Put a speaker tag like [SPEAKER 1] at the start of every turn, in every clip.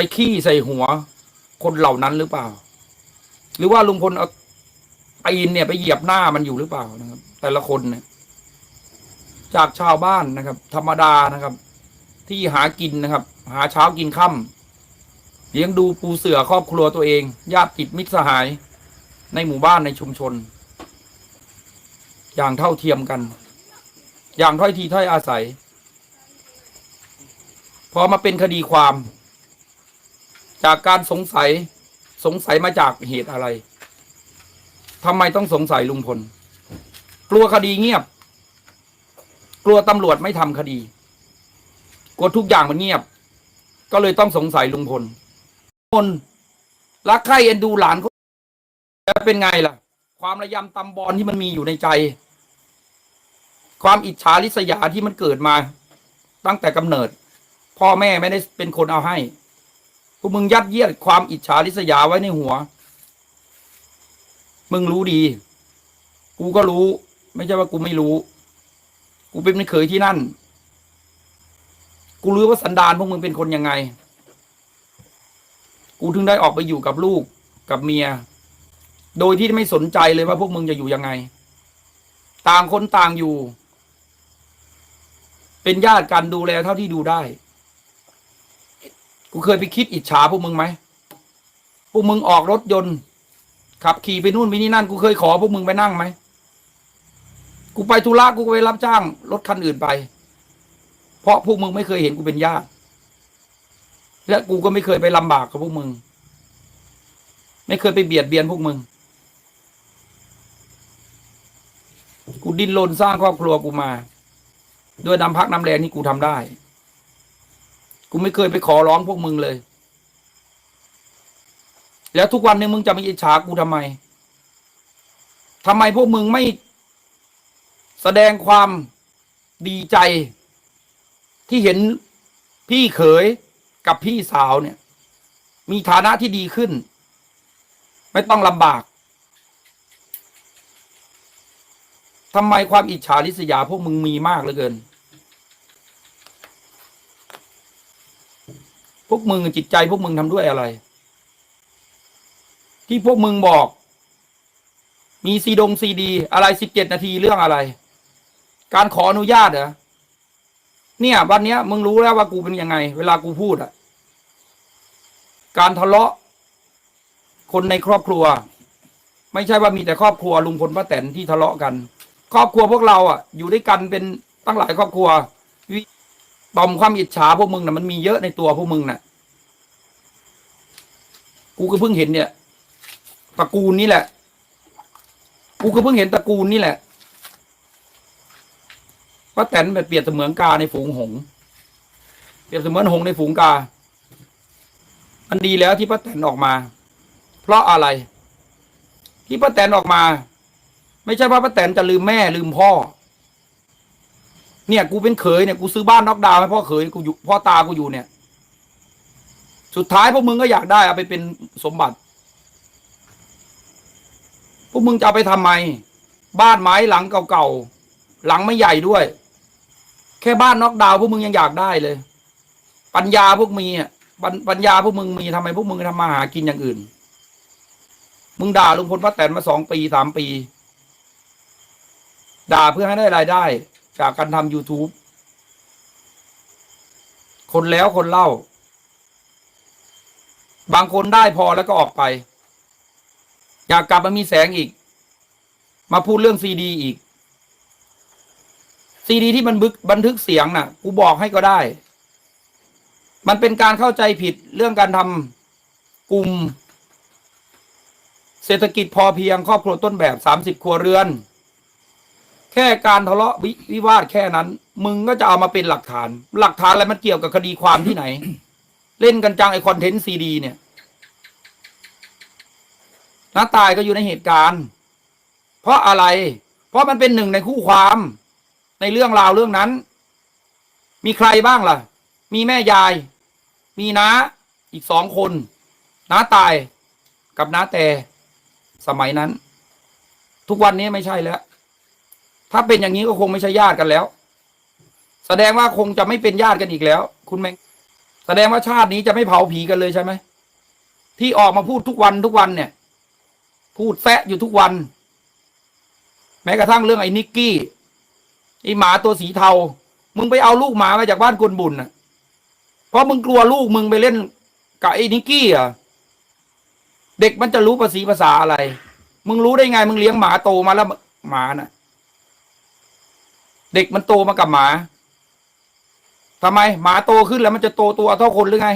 [SPEAKER 1] ไปขี้ใส่หัว คนเหล่านั้นหรือเปล่า หรือว่าลุงพลเอาตีนเนี่ยไปเหยียบหน้ามันอยู่หรือเปล่านะครับ แต่ละคนเนี่ย จากชาวบ้านนะครับ ธรรมดานะครับ ที่หากินนะครับ หาเช้ากินค่ำเลี้ยงดูปูเสือครอบครัวตัวเองญาติติดมิตรสหาย ในหมู่บ้านในชุมชน อย่างเท่าเทียมกัน อย่างถ้อยทีถ้อยอาศัย พอมาเป็นคดีความ จากการสงสัยสงสัยมาจากเหตุอะไรทำไมต้องสงสัยลุงพล กลัวคดีเงียบ กลัวตำรวจไม่ทำคดี กลัวทุกอย่างมันเงียบ ก็เลยต้องสงสัยลุงพลคนรักใคร่เอ็นดูหลานเขาจะเป็นไงล่ะ ความระยำตำบอลที่มันมีอยู่ในใจ ความอิจฉาริษยาที่มันเกิดมา ตั้งแต่กำเนิด พ่อแม่ไม่ได้เป็นคนเอาให้ พวกมึงยัดเยียดความอิจฉาริษยาไว้ในหัว มึงรู้ดี กูก็รู้ ไม่ใช่ว่ากูไม่รู้ กูเป็นเคยที่นั่น กูรู้ว่าสันดานพวกมึงเป็นคนยังไง กูถึงได้ออกไปอยู่กับลูกกับเมีย โดยที่ไม่สนใจเลยว่าพวกมึงจะอยู่ยังไง ต่างคนต่างอยู่ เป็นญาติกันดูแลเท่าที่ดูได้ กูเคยไปคิดอิจฉาพวกมึงไหมพวกมึงออกรถยนต์ ขับขี่ไปนู่นไปนี่นั่น กูเคยขอพวกมึงไปนั่งไหมกูไปธุระกูก็ไปรับจ้าง รถคันอื่นไป เพราะพวกมึงไม่เคยเห็นกูเป็นญาติและกูก็ไม่เคยไปลำบากกับพวกมึง ไม่เคยไปเบียดเบียนพวกมึง กูดิ้นรนสร้างครอบครัวกูมา ด้วยน้ำพักน้ำแรงที่กูทำได้ กูไม่เคยไปขอร้องพวกมึงเลย แล้วทุกวันนึงมึงจะมาอิจฉากูทำไมทำไมพวกมึงไม่แสดงความดีใจ ที่เห็นพี่เขยกับพี่สาวเนี่ย มีฐานะที่ดีขึ้น ไม่ต้องลำบากทำไมความอิจฉาริษยาพวกมึงมีมากเหลือเกิน พวกมึงจิตใจพวกมึงทำด้วยอะไร ที่พวกมึงบอก มีซีดงซีดี อะไรสิบเจ็ดนาทีเรื่องอะไร การขออนุญาตเหรอเนี่ย วันเนี้ย มึงรู้แล้วว่ากูเป็นยังไง เวลากูพูดอะการทะเลาะ คนในครอบครัว ไม่ใช่ว่ามีแต่ครอบครัวลุงพลป้าแตนที่ทะเลาะกัน ครอบครัวพวกเราอะ อยู่ด้วยกันเป็นตั้งหลายครอบครัว ต่อมความอิจฉาพวกมึงน่ะมันมีเยอะในตัวพวกมึงน่ะ กูก็เพิ่งเห็นเนี่ยตระกูลนี่แหละ กูก็เพิ่งเห็นตระกูลนี่แหละป้าแตนแบบเปรียบเสมือนกาในฝูงหง เปรียบเสมือนหงในฝูงกา มันดีแล้วที่ป้าแตนออกมา เพราะอะไร ที่ป้าแตนออกมา ไม่ใช่ว่าป้าแตนจะลืมแม่ลืมพ่อ เนี่ยกูเป็นเขยเนี่ยกูซื้อบ้านนอกดาวน์ให้พ่อเขยกูอยู่พ่อตากูอยู่เนี่ย สุดท้ายพวกมึงก็อยากได้เอาไปเป็นสมบัติ พวกมึงจะเอาไปทำไม บ้านไม้หลังเก่าๆหลังไม่ใหญ่ด้วย แค่บ้านนอกดาวน์พวกมึงยังอยากได้เลย ปัญญาพวกมีอะปัญญาพวกมึงมีทำไมพวกมึงทำมาหากินอย่างอื่น มึงด่าลุงพลป้าแตนมาสองปีสามปี ด่าเพื่อให้ได้รายได้ จากการทำ YouTube คนแล้วคนเล่า บางคนได้พอแล้วก็ออกไป อยากกลับมามีแสงอีก มาพูดเรื่องซีดีอีกซีดีที่มันบึกบันทึกเสียงน่ะ กูบอกให้ก็ได้ มันเป็นการเข้าใจผิดเรื่องการทำกลุ่ม เศรษฐกิจพอเพียงครอบครัวต้นแบบสามสิบครัวเรือน แค่การทะเลาะวิวิวาทแค่นั้น มึงก็จะเอามาเป็นหลักฐาน หลักฐานอะไรมันเกี่ยวกับคดีความที่ไหน เล่นกันจังไอคอนเทนต์ซีดีเนี่ยน้าตายก็อยู่ในเหตุการณ์ เพราะอะไร เพราะมันเป็นหนึ่งในคู่ความ ในเรื่องราวเรื่องนั้น มีใครบ้างล่ะ มีแม่ยาย มีน้าอีกสองคนน้าตายกับน้าแต่สมัยนั้น ทุกวันนี้ไม่ใช่แล้ว ถ้าเป็นอย่างนี้ก็คงไม่ใช่ญาติกันแล้ว แสดงว่าคงจะไม่เป็นญาติกันอีกแล้ว คุณแมงแสดงว่าชาตินี้จะไม่เผาผีกันเลยใช่ไหมที่ออกมาพูดทุกวันทุกวันเนี่ย พูดแซะอยู่ทุกวัน แม้กระทั่งเรื่องไอ้นิกกี้ไอ้หมาตัวสีเทา มึงไปเอาลูกหมามาจากบ้านกวนบุญน่ะ เพราะมึงกลัวลูกมึงไปเล่นกับไอ้นิกกี้อะเด็กมันจะรู้ภาษีภาษาอะไร มึงรู้ได้ไง มึงเลี้ยงหมาโตมาแล้วหมาน่ะ เด็กมันโตมากับหมาทำไมหมาโตขึ้นแล้วมันจะโตตัวเท่าคนหรือไง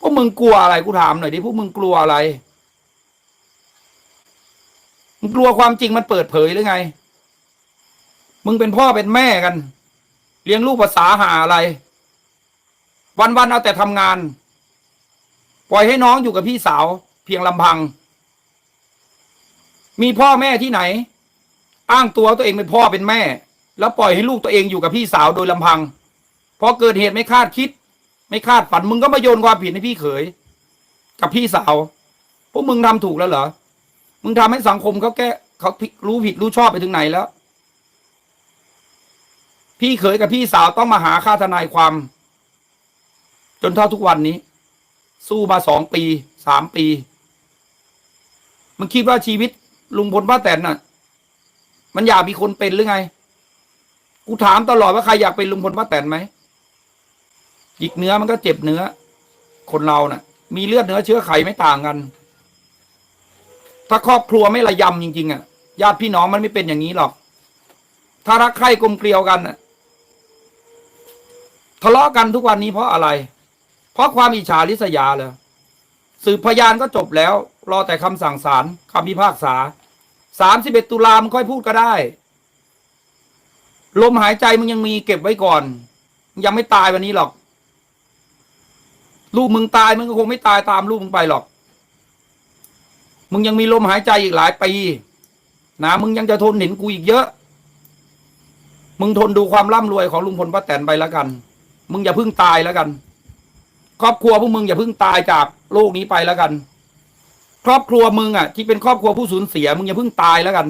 [SPEAKER 1] พวกมึงกลัวอะไรกูถามหน่อยดิพวกมึงกลัวอะไรมึงกลัวความจริงมันเปิดเผยหรือไง มึงเป็นพ่อเป็นแม่กัน เลี้ยงลูกภาษาหาอะไร วันๆเอาแต่ทำงาน ปล่อยให้น้องอยู่กับพี่สาว เพียงลำพัง มีพ่อแม่ที่ไหน อ้างตัวตัวเองเป็นพ่อเป็นแม่ แล้วปล่อยให้ลูกตัวเองอยู่กับพี่สาวโดยลำพังพอเกิดเหตุไม่คาดคิด ไม่คาดฝันมึงก็มาโยนความผิดให้พี่เขย กับพี่สาวพวกมึงทำถูกแล้วเหรอมึงทำให้สังคมเขาแก้เขารู้ผิดรู้ชอบไปถึงไหนแล้ว พี่เขยกับพี่สาวต้องมาหาค่าทนายความ จนเท่าทุกวันนี้ สู้มาสองปีสามปีมึงคิดว่าชีวิตลุงพลป้าแตนน่ะ มันอยากมีคนเป็นหรือไง กูถามตลอดว่าใครอยากเป็นลุงพลป้าแตนไหมหยิกเนื้อมันก็เจ็บเนื้อ คนเราน่ะ มีเลือดเนื้อเชื้อไขไม่ต่างกัน ถ้าครอบครัวไม่ระยำจริง ๆอะญาติพี่น้องมันไม่เป็นอย่างนี้หรอก ถ้ารักใคร่กลมเกลียวกันน่ะทะเลาะกันทุกวันนี้เพราะอะไร เพราะความอิจฉาริษยาเลยสืบพยานก็จบแล้ว รอแต่คำสั่งศาลคำพิพากษา สามสิบเอ็ดตุลามึงค่อยพูดก็ได้ ลมหายใจมึงยังมีเก็บไว้ก่อน ยังไม่ตายวันนี้หรอก ลูกมึงตายมึงก็คงไม่ตายตามลูกมึงไปหรอก มึงยังมีลมหายใจอีกหลายปีนะมึงยังจะทนเห็นกูอีกเยอะ มึงทนดูความร่ำรวยของลุงพลป้าแตนไปแล้วกัน มึงอย่าเพิ่งตายแล้วกัน ครอบครัวพวกมึงอย่าเพิ่งตายจากโลกนี้ไปแล้วกัน ครอบครัวมึงอะ ที่เป็นครอบครัวผู้สูญเสีย มึงอย่าเพิ่งตายแล้วกัน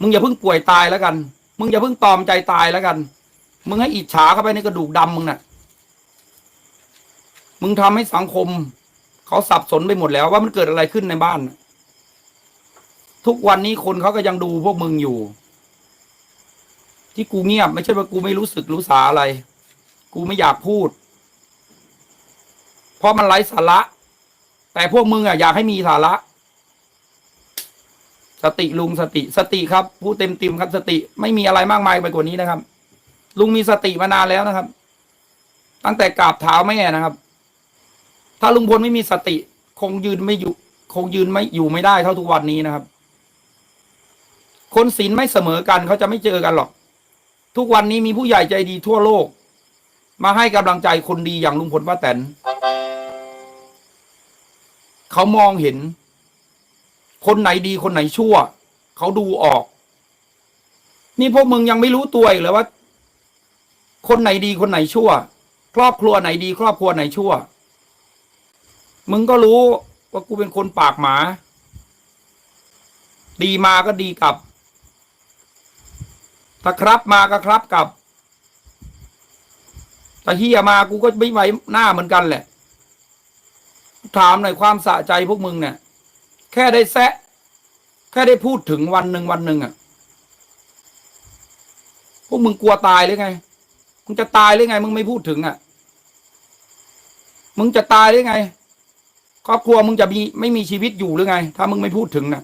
[SPEAKER 1] มึงอย่าเพิ่งป่วยตายแล้วกัน มึงอย่าเพิ่งตอมใจตายแล้วกัน มึงให้อิจฉาเข้าไปในกระดูกดำมึงน่ะ มึงทำให้สังคม เขาสับสนไปหมดแล้วว่ามันเกิดอะไรขึ้นในบ้าน ทุกวันนี้คนเขาก็ยังดูพวกมึงอยู่ ที่กูเงียบ ไม่ใช่ว่ากูไม่รู้สึกรู้สาอะไร กูไม่อยากพูด เพราะมันไร้สาระ แต่พวกมึงอะอยากให้มีสาระ สติลุงสติ สติครับพูดเต็มติมครับ สติไม่มีอะไรมากมายไปกว่านี้นะครับ ลุงมีสติมานานแล้วนะครับ ตั้งแต่กราบเท้าแม่นะครับ ถ้าลุงพลไม่มีสติ คงยืนไม่อยู่ คงยืนไม่อยู่ไม่ได้เท่าทุกวันนี้นะครับ คนศีลไม่เสมอกันเขาจะไม่เจอกันหรอก ทุกวันนี้มีผู้ใหญ่ใจดีทั่วโลก มาให้กำลังใจคนดีอย่างลุงพลป้าแตน เขามองเห็น คนไหนดีคนไหนชั่ว เขาดูออก นี่พวกมึงยังไม่รู้ตัวอีกเลยว่า คนไหนดีคนไหนชั่ว ครอบครัวไหนดี ครอบครัวไหนชั่ว มึงก็รู้ว่ากูเป็นคนปากหมา ดีมาก็ดีกลับ ถ้าครับมาก็ครับกลับแต่เฮียมากูก็ไม่ไหวหน้าเหมือนกันแหละ ถามหน่อยความสะใจพวกมึงเนี่ย แค่ได้แซะ แค่ได้พูดถึงวันหนึ่งวันหนึ่งอะ พวกมึงกลัวตายหรือไง มึงจะตายหรือไง มึงไม่พูดถึงอะ มึงจะตายหรือไง ครอบครัวมึงจะมีไม่มีชีวิตอยู่หรือไง ถ้ามึงไม่พูดถึงน่ะ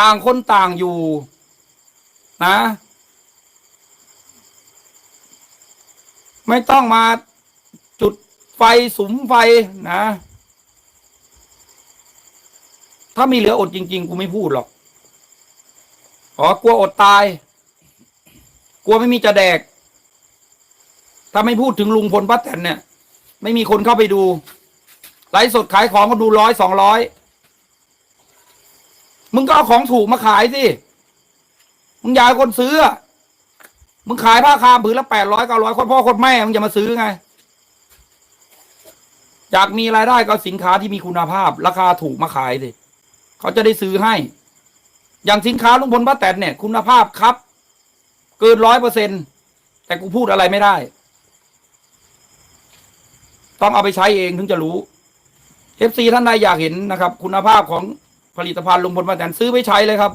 [SPEAKER 1] ต่างคนต่างอยู่ นะ ไม่ต้องมา ไฟสุมไฟนะ ถ้ามีเหลืออดจริง ๆ กูไม่พูดหรอกอ๋อกลัวอดตาย กลัวไม่มีจะแดก ถ้าไม่พูดถึงลุงพลป้าแตนเนี่ย ไม่มีคนเข้าไปดู ไลฟ์สดขายของก็ดูร้อยสองร้อยมึงก็เอาของถูกมาขายสิ มึงอยากคนซื้อ มึงขายผ้าคามผืนละแปดร้อยเก้าร้อยคนพ่อคนแม่ มึงจะมาซื้อไง อยากมีรายได้ก็สินค้าที่มีคุณภาพ ราคาถูกมาขายสิเขาจะได้ซื้อให้ อย่างสินค้าลุงพลป้าแตนเนี่ย คุณภาพครับ เกินร้อยเปอร์เซ็นแต่กูพูดอะไรไม่ได้ ต้องเอาไปใช้เองถึงจะรู้เอฟซีท่านใดอยากเห็นนะครับ คุณภาพของผลิตภัณฑ์ลุงพลป้าแตนซื้อไปใช้เลยครับ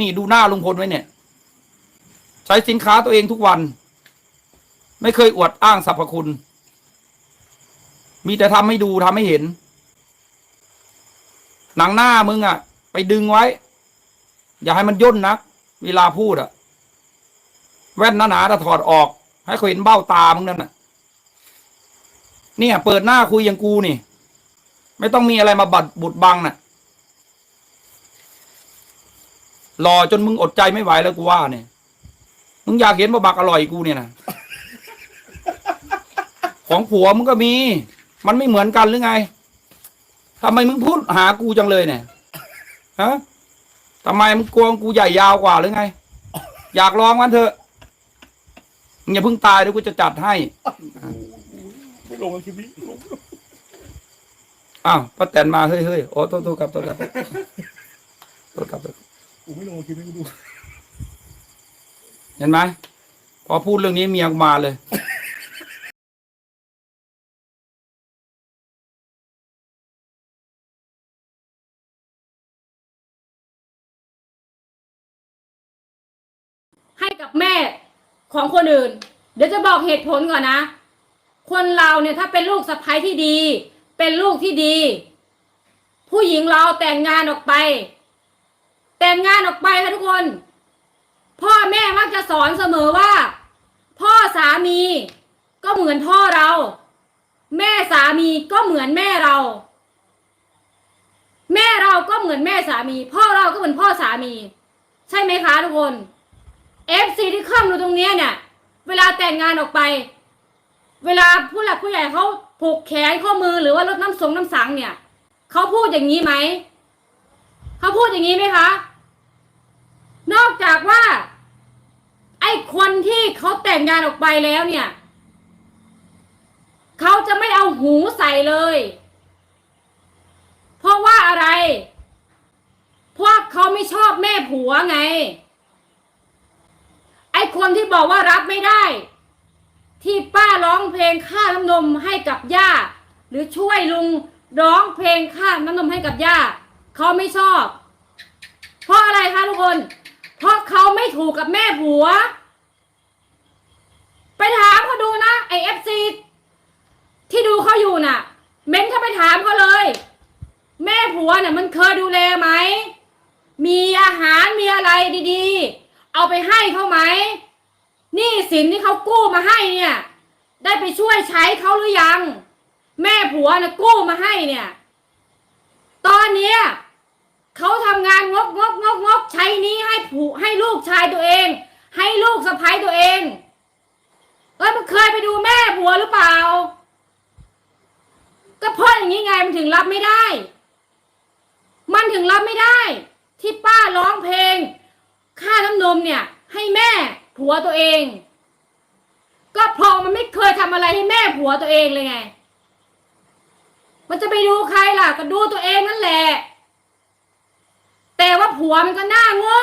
[SPEAKER 1] นี่ดูหน้าลุงพลไว้เนี่ย ใช้สินค้าตัวเองทุกวัน ไม่เคยอวดอ้างสรรพคุณ มีแต่ทำให้ดูทำให้เห็น หนังหน้ามึงอะไปดึงไว้ อย่าให้มันย่นนัก เวลาพูดอะแว่นหนาๆถ้าถอดออก ให้เขาเห็นเบ้าตามึงนั่นน่ะ เนี่ย เปิดหน้าคุยอย่างกูนี่ ไม่ต้องมีอะไรมาบัดบุดบังน่ะรอจนมึงอดใจไม่ไหวแล้วกูว่าเนี่ย มึงอยากเห็นบะบักอร่อยกูเนี่ยนะของผัวมึงก็มี มันไม่เหมือนกันหรือไงทำไมมึงพูดหากูจังเลยเนี่ยฮะทำไมมึงกลัวกูใหญ่ยาวกว่าหรือไง อยากลองมันเถอะมึงอย่าเพิ่งตายเดี๋ยวกูจะจัดให้
[SPEAKER 2] ไม่ลงคลิปนี้ลง
[SPEAKER 1] อ้าวป้าแตนมาเฮ้ยเฮ้ยโอ้โทษโทษครับโทษครับโทษครับโทษ
[SPEAKER 2] กูไม่ลงคลิปนี้กูดู
[SPEAKER 1] เห็นไหมพอพูดเรื่องนี้เมียกูมาเลย
[SPEAKER 3] ให้กับแม่ของคนอื่น เดี๋ยวจะบอกเหตุผลก่อนนะ คนเราเนี่ยถ้าเป็นลูกสะใภ้ที่ดี เป็นลูกที่ดี ผู้หญิงเราแต่งงานออกไป แต่งงานออกไปค่ะทุกคน พ่อแม่มักจะสอนเสมอว่า พ่อสามีก็เหมือนพ่อเรา แม่สามีก็เหมือนแม่เรา แม่เราก็เหมือนแม่สามี พ่อเราก็เหมือนพ่อสามี ใช่ไหมคะทุกคน เอฟซีที่เข้ามาดูตรงเนี้ยเนี่ยเวลาแต่งงานออกไป เวลาผู้หลักผู้ใหญ่เขาผูกแขนข้อมือหรือว่าลดน้ำสงน้ำสังเนี่ยเขาพูดอย่างนี้ไหมเขาพูดอย่างนี้ไหมคะ นอกจากว่า ไอ้คนที่เขาแต่งงานออกไปแล้วเนี่ยเขาจะไม่เอาหูใส่เลย เพราะว่าอะไร เพราะเขาไม่ชอบแม่ผัวไง คนที่บอกว่ารับไม่ได้ ที่ป้าร้องเพลงค่าน้ำนมให้กับย่า หรือช่วยลุงร้องเพลงค่าน้ำนมให้กับย่าเขาไม่ชอบ เพราะอะไรคะทุกคน เพราะเขาไม่ถูกกับแม่ผัว ไปถามเขาดูนะไอเอฟซีที่ดูเขาอยู่น่ะ เม้นเข้าไปถามเขาเลย แม่ผัวน่ะมันเคยดูแลไหม มีอาหารมีอะไรดีๆ เอาไปให้เขาไหมหนี่สินที่เขากู้มาให้เนี่ย ได้ไปช่วยใช้เขาหรือยัง แม่ผัวนะกู้มาให้เนี่ย ตอนเนี้ยเขาทำงานงกงกงกงกใช้นี้ให้ผูให้ลูกชายตัวเอง ให้ลูกสะใภ้ตัวเองเอ้ยมันเคยไปดูแม่ผัวหรือเปล่า ก็เพราะอย่างนี้ไงมันถึงรับไม่ได้ มันถึงรับไม่ได้ ที่ป้าร้องเพลง ค่าน้ำนมเนี่ย ให้แม่ผัวตัวเอง ก็เพราะมันไม่เคยทำอะไรให้แม่ผัวตัวเองเลยไง มันจะไปดูใครล่ะ ก็ดูตัวเองนั่นแหละ แต่ว่าผัวมันก็หน้าโง่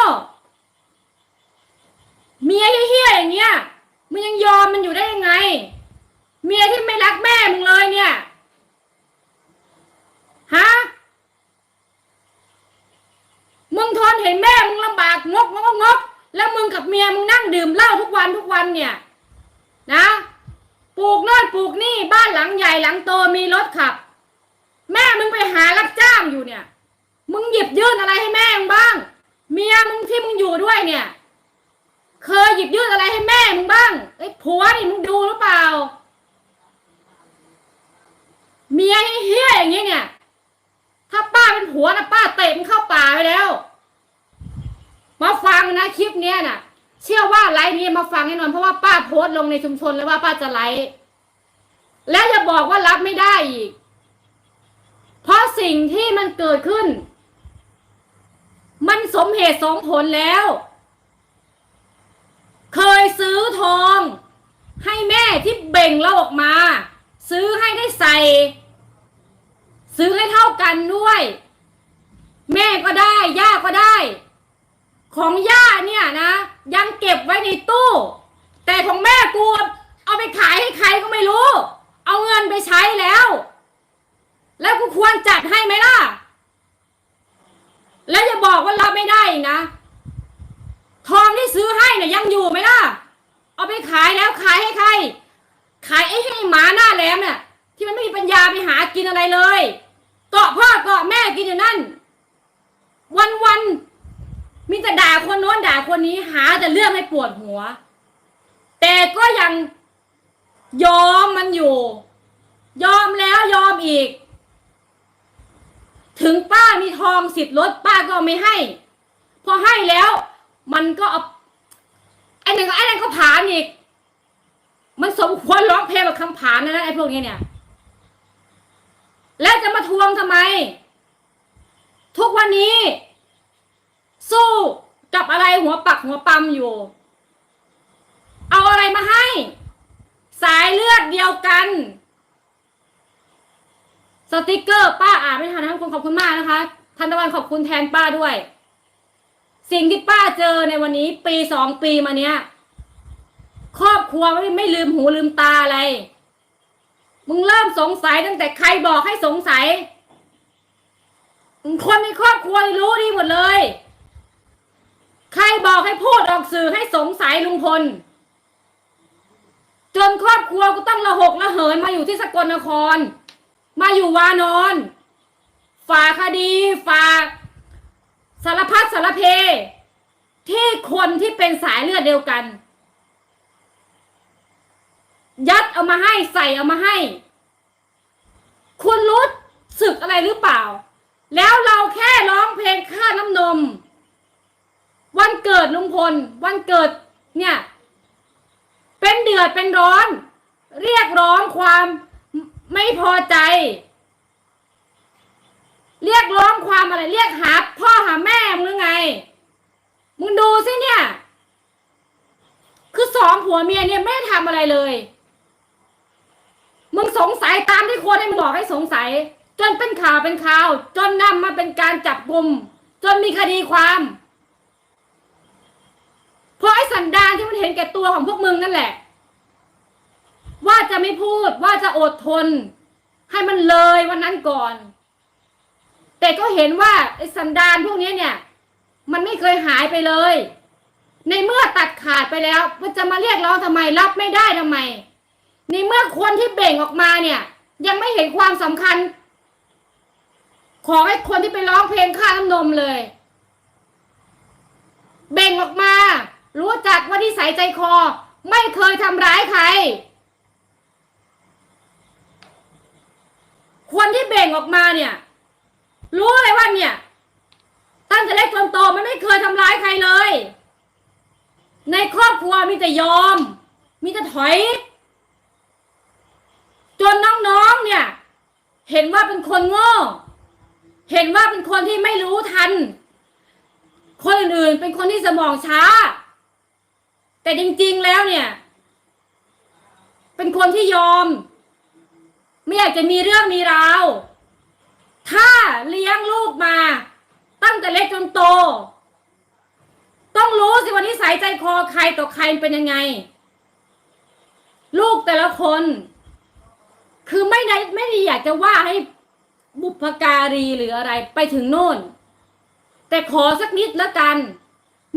[SPEAKER 3] เมียเฮี้ยอย่างเงี้ยมึงยังยอมมันอยู่ได้ยังไง เมียที่ไม่รักแม่มึงเลยเนี่ยฮะมึงทนเห็นแม่มึงากงกงกงกแล้วมึงกับเมียมึงนั่งดื่มเหล้าทุกวันทุกวันเนี่ย นะ ปลูกโน่นปลูกนี่บ้านหลังใหญ่หลังโตมีรถขับ แม่มึงไปหารับจ้างอยู่เนี่ย มึงหยิบยื่นอะไรให้แม่มึงบ้าง เมียมึงที่มึงอยู่ด้วยเนี่ย เคยหยิบยื่นอะไรให้แม่มึงบ้างไอ้ผัวนี่มึงดูหรือเปล่า เมียเฮี้ยอย่างนี้เนี่ย ถ้าป้าเป็นผัวนะป้าเตะมันเข้าป่าไปแล้ว มาฟังนะคลิปเนี้ยน่ะ เชื่อว่าไลฟ์นี้มาฟังแน่นอนเพราะว่าป้าโพสต์ลงในชุมชนเลยว่าป้าจะไลฟ์แล้วอย่าบอกว่ารับไม่ได้อีก เพราะสิ่งที่มันเกิดขึ้น มันสมเหตุสมผลแล้ว เคยซื้อทอง ให้แม่ที่เบ่งเราออกมา ซื้อให้ได้ใส่ ซื้อให้เท่ากันด้วย แม่ก็ได้ ย่าก็ได้ ของย่าเนี่ยนะ ยังเก็บไว้ในตู้ แต่ของแม่กูเอาไปขายให้ใครก็ไม่รู้ เอาเงินไปใช้แล้ว แล้วกูควรจัดให้ไหมล่ะ แล้วอย่าบอกว่ารับไม่ได้นะ ทองที่ซื้อให้เนี่ยยังอยู่ไหมล่ะ เอาไปขายแล้วขายให้ใคร ขายไอ้ให้หมาหน้าแหลมเนี่ยที่มันไม่มีปัญญาไปหากินอะไรเลย เกาะพ่อเกาะแม่กินอยู่นั่น วันวัน มีแต่ด่าคนโน้นด่าคนนี้หาแต่เรื่องให้ปวดหัว แต่ก็ยังยอมมันอยู่ ยอมแล้วยอมอีก ถึงป้ามีทองสิทธิ์รถป้าก็ไม่ให้ พอให้แล้ว มันก็เอาไอ้นั่นก็ไอ้นั่นก็ผานอีก มันสมควรร้องเพลงแบบคำผานนะนะไอ้พวกนี้เนี่ย แล้วจะมาทวงทำไม ทุกวันนี้ สู้กับอะไรหัวปักหัวปั๊มอยู่ เอาอะไรมาให้ สายเลือดเดียวกัน สติกเกอร์ ป้าอ่านไม่ทันนะคุณขอบคุณมากนะคะทันตะวันขอบคุณแทนป้าด้วย สิ่งที่ป้าเจอในวันนี้ ปีสองปีมาเนี้ย ครอบครัวไม่ไม่ลืมหูลืมตาอะไร มึงเริ่มสงสัยตั้งแต่ใครบอกให้สงสัย คนในครอบครัวรู้ดีหมดเลย ใครบอกให้พูดออกสื่อให้สงสัยลุงพล จนครอบครัวกูต้องระหกระเหินมาอยู่ที่สกลนคร มาอยู่วานอนฝากคดีฝากสารพัดสารเพ ที่คนที่เป็นสายเลือดเดียวกัน ยัดเอามาให้ใส่เอามาให้ คุณรู้สึกอะไรหรือเปล่า แล้วเราแค่ร้องเพลงค่าน้ำนม วันเกิดลุงพล วันเกิดเนี่ย เป็นเดือดเป็นร้อน เรียกร้องความไม่พอใจ เรียกร้องความอะไร เรียกหาพ่อหาแม่มึงหรือไง มึงดูสิเนี่ย คือสองผัวเมียเนี่ยไม่ได้ทำอะไรเลย มึงสงสัยตามที่คนให้มึงบอกให้สงสัย จนเป็นข่าวเป็นข่าว จนนำมาเป็นการจับกลุ่มจนมีคดีความ เพราะไอ้สันดานที่มันเห็นแก่ตัวของพวกมึงนั่นแหละ ว่าจะไม่พูดว่าจะอดทน ให้มันเลยวันนั้นก่อน แต่ก็เห็นว่าไอ้สันดานพวกนี้เนี่ย มันไม่เคยหายไปเลย ในเมื่อตัดขาดไปแล้ว มันจะมาเรียกร้องทำไมรับไม่ได้ทำไม ในเมื่อคนที่เบ่งออกมาเนี่ย ยังไม่เห็นความสำคัญ ของไอ้คนที่ไปร้องเพลงค่าน้ำนมเลย เบ่งออกมา รู้จักว่าที่ใสยใจคอ ไม่เคยทำร้ายใคร คนที่เบ่งออกมาเนี่ย รู้เลยว่าเนี่ย ตั้งแต่เล็กจนโตมันไม่เคยทำร้ายใครเลย ในครอบครัวมีแต่ยอม มีแต่ถอย จนน้องๆเนี่ย เห็นว่าเป็นคนโง่เห็นว่าเป็นคนที่ไม่รู้ทัน คนอื่นๆ เป็นคนที่สมองช้า แต่จริงๆแล้วเนี่ย เป็นคนที่ยอม ไม่อยากจะมีเรื่องมีราวถ้าเลี้ยงลูกมา ตั้งแต่เล็กจนโต ต้องรู้สิว่านิสัยใจคอใครต่อใครเป็นยังไง ลูกแต่ละคน คือไม่ได้ไม่ได้อยากจะว่าให้บุพการีหรืออะไรไปถึงโน่น แต่ขอสักนิดแล้วกัน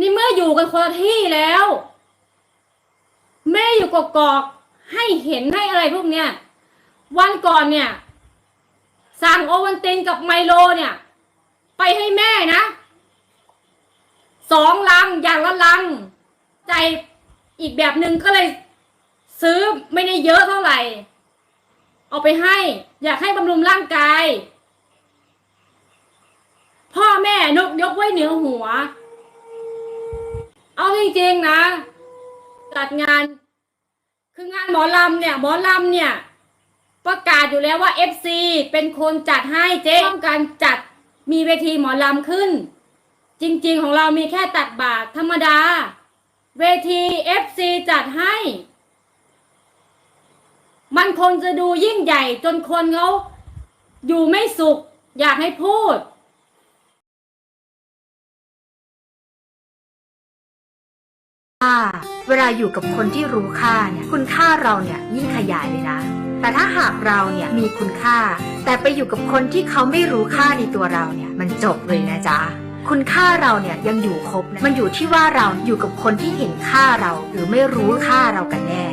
[SPEAKER 3] นี่เมื่ออยู่กันคนละที่แล้ว แม่อยู่กอกๆให้เห็นให้อะไรพวกเนี้ยวันก่อนเนี่ย สั่งโอวันตินกับไมโลเนี่ย ไปให้แม่นะสองลังอย่างละลัง ใจอีกแบบหนึ่งก็เลยซื้อไม่ได้เยอะเท่าไหร่ เอาไปให้ อยากให้บำรุงร่างกาย พ่อแม่นกยกไว้เหนือหัว เอาจริงๆนะ จัดงาน คืองานหมอลำเนี่ย หมอลำเนี่ย ประกาศอยู่แล้วว่า FC เป็นคนจัดให้เจ๊ต้องการจัดมีเวทีหมอลำขึ้น จริง ๆ ของเรามีแค่ตักบาตรธรรมดา เวที FC จัดให้ มันคงจะดูยิ่งใหญ่จนคนเขาอยู่ไม่สุข อยากให้พูด
[SPEAKER 4] ค่า เวลาอยู่กับคนที่รู้ค่าเนี่ยคุณค่าเราเนี่ยยิ่งขยายเลยนะ แต่ถ้าหากเราเนี่ยมีคุณค่า แต่ไปอยู่กับคนที่เขาไม่รู้ค่าในตัวเราเนี่ยมันจบเลยนะจ๊ะคุณค่าเราเนี่ยยังอยู่ครบนะมันอยู่ที่ว่าเราอยู่กับคนที่เห็นค่าเราหรือไม่รู้ค่าเรากันแน่